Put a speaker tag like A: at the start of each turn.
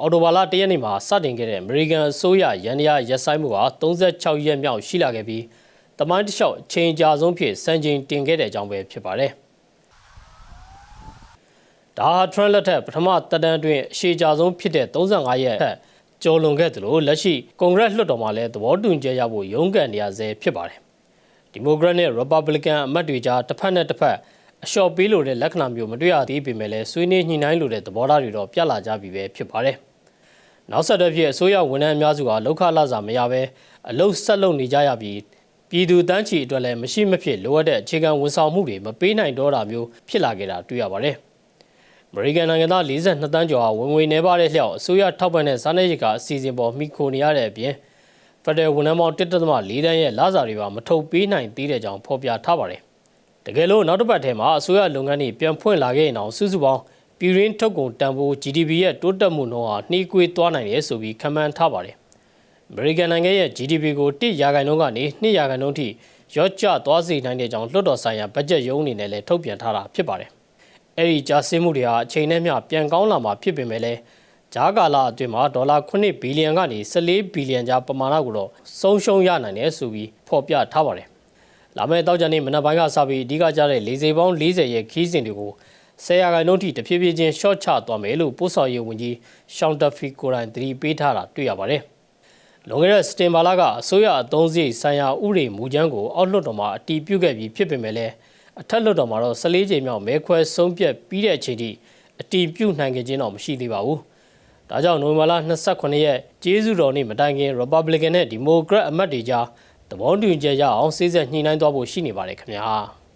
A: အော်တိုဘာလ၁ရက်နေ့မှာစတင်ခဲ့တဲ့အမေရိကန်အစိုးရရန်ရာရက်ဆိုင်မှုဟာ36ရက်မြောက်ရှိလာခဲ့ပြီးတမိုင်းတစ်လျှောက်အချိန်ကြာဆုံးဖြစ်စံချိန်တင်ခဲ့တဲ့အကြောင်းပဲဖြစ်ပါတယ်။ဒါဟာထရန့်လက်ထက်ပထမတက်တန်းအတွင်းအရှိကြာဆုံးဖြစ်တဲ့35ရက်ထက်ကျော်လွန်ခဲ့သလိုလက်ရှိကွန်ဂရက်လွှတ်တော်မှာလည်းသဘောတူညီချက်ရဖို့ရုန်းကန်နေရဆဲဖြစ်ပါတယ်။ဒီမိုကရက်နဲ့ရီပတ်ဘလီကန်အမတ်တွေကြားတစ်ဖက်နဲ့တစ်ဖက်အလျှော့ပေးလို့တဲ့လက္ခဏာမျိုးမတွေ့ရသေးပေမဲ့လည်းဆွေးနွေးညှိနှိုင်းလို့တဲ့သဘောထားတွေတော့ပြလာကြပြီပဲဖြစ်ပါတယ်။ နောက်ဆက်တွဲဖြစ်အစိုးရဝန်ထမ်းအများစုဟာလောက်ခလာစာမရဘဲအလုတ်ဆက်လုပ်နေကြရပြီးပြည်သူတန်းချီအတွက်လည်းမရှိမဖြစ်လိုအပ်တဲ့အခြေခံဝန်ဆောင်မှုတွေမပေးနိုင်တော့တာမျိုးဖြစ်လာခဲ့တာတွေ့ရပါတယ်။အမေရိကန်နိုင်ငံသား42တန်းကျော်ဟာဝင်ငွေနေပါတဲ့လျှောက်အစိုးရထောက်ပံ့တဲ့စားနပ်ရိက္ခာအစီအစဉ်ပေါ်မိခိုနေရတဲ့အပြင်ဖက်ဒရယ်ဝန်ထမ်းပေါင်း1.4တန်းရဲ့လစာတွေပါမထုတ်ပေးနိုင်သေးတဲ့ကြောင်းဖော်ပြထားပါတယ်။တကယ်လို့နောက်တစ်ပတ်ထဲမှာအစိုးရလုပ်ငန်းတွေပြန်ဖွင့်လာခဲ့ရင်တော့စုစုပေါင်း ပြည်ရင်းထုတ်ကုန်တန်ဖိုး GDP ရဲ့တိုးတက်မှုနှုန်းဟာနှီးကွေးသွားနိုင်တယ်ဆိုပြီးခန့်မှန်းထားပါတယ်။အမေရိကန်နိုင်ငံရဲ့ GDP ကို1ရာခိုင်နှုန်းကနေ2ရာခိုင်နှုန်းထိရော့ကျသွားစေနိုင်တဲ့ကြောင်းလွှတ်တော်ဆိုင်ရာဘတ်ဂျက်ရုံးအနေနဲ့လည်းထုတ်ပြန်ထားတာဖြစ်ပါတယ်။အဲဒီကြာဆင်းမှုတွေဟာအချိန်နဲ့မျှပြန်ကောင်းလာမှာဖြစ်ပေမဲ့လည်းဂျားကာလာအတွင်းမှာဒေါ်လာ9ဘီလီယံကနေ14ဘီလီယံကြားပမာဏကိုတော့ဆုံးရှုံးရနိုင်တယ်ဆိုပြီးဖော်ပြထားပါတယ်။လာမယ့်တောက်ကြနေ့မနက်ပိုင်းကစပြီးအဓိကကျတဲ့လေစိပေါင်း40ရဲ့ခီးစဉ်တွေကို ဆယ်ရာခိုင်နှုန်းထိတဖြည်းဖြည်းချင်း short ချသွားမယ်လို့ပို့ဆောင်ရေးဝန်ကြီးရှောင်းတဖီကိုရိုင်သတိပေးထားတာတွေ့ရပါတယ်။လွန်ခဲ့တဲ့စတင်ဘာလကအစိုးရအသုံးစရိတ်ဆိုင်ရာဥပဒေမူကြမ်းကိုအောက်လွှတ်တော်မှာအတည်ပြုခဲ့ပြီးဖြစ်ပေမဲ့လည်းအထက်လွှတ်တော်မှာတော့14ကြိမ်မြောက်မဲခွဲဆုံးဖြတ်ပြီးတဲ့အချိန်ထိအတည်ပြုနိုင်ခဲ့ခြင်းတော့မရှိသေးပါဘူး။ဒါကြောင့်နိုဝင်ဘာလ28ရက်ကျေးဇူးတော်နေ့မတိုင်ခင် Republican နဲ့ Democrat အမတ်တွေကြားသဘောတူညီချက်ရအောင်စိစက်ညှိနှိုင်းသွားဖို့ရှိနေပါတယ်ခင်ဗျာ။